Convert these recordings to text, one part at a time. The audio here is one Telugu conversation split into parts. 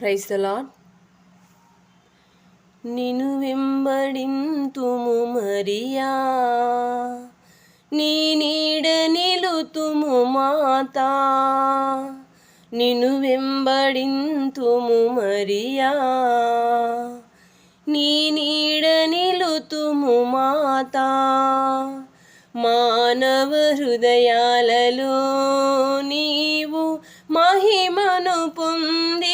ప్రైజ్ ద లాడ్ నిను వెంబడింతుము మరియా. నీ నీడ నిలుతుము మాతా. నిను వెంబడింతుము మరియా. నీ నీడ నిలుతుము మాతా. మానవ హృదయాలలో నీవు మహిమను పొంది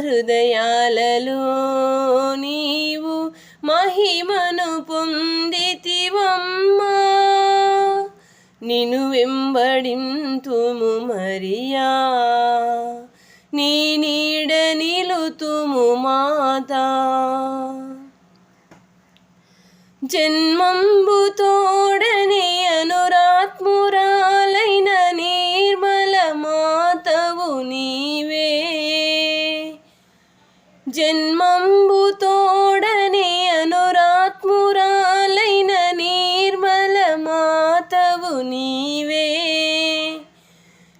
హృదయాలలో నీవు మహిమను పొందితివమ్మా. నిను వెంబడింతుము మరియా. నీ నీడ నిలుతుము మాతా. జన్మంబుతో జన్మంబు తోడని అనురాత్మురాలైన నిర్మల మాతవు నీవే.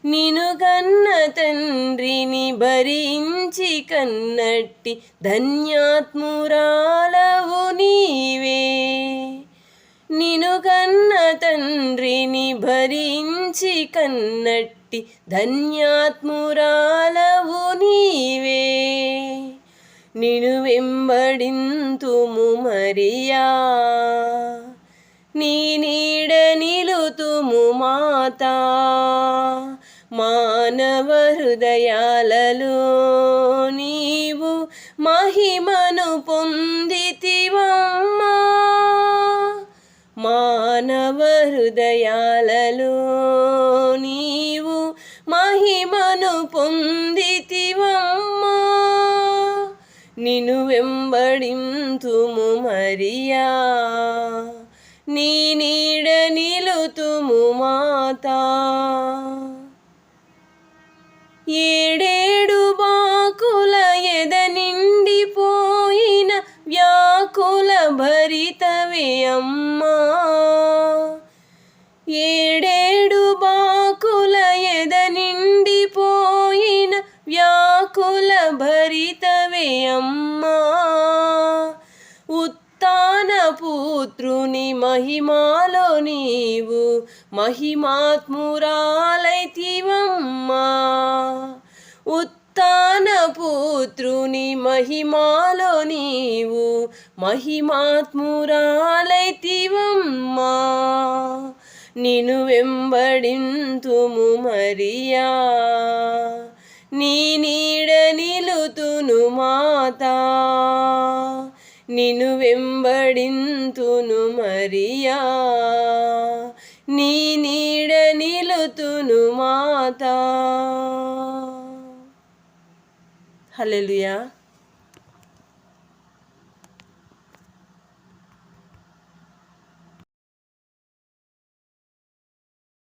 నిను కన్న తండ్రిని భరించి కన్నట్టి ధన్యాత్మురాలవు నీవే. నిను కన్న తండ్రిని భరించి కన్నట్టి ధన్యాత్మురాలవు నీవే. నిను వెంబడింతుము మరియా. నీ నీడ నిలుతుము మాతా. మానవ హృదయాలలో నీవు మహిమను పొందితివమ్మా. మానవ హృదయాలలో నీవు మహిమను పొంది నిను వెంబడింతుము మరియా. నీ నీడ నిలుతుము మాతా. ఏడేడు బాకుల ఎద నిండిపోయిన వ్యాకుల భరితవే అమ్మా. పుత్రుని మహిమాలో నీవు మహిమాత్మురాలైతివమ్మా. ఉత్తాన పుత్రుని మహిమాలో నీవు మహిమాత్మురాలైతివమ్మా. నిను వెంబడింతుము మరియా. నీ నీడ నిలుతును మా నిను వెంబడింతును మరియా. నీ నీడ నిలుతును మాతా. హల్లెలూయా.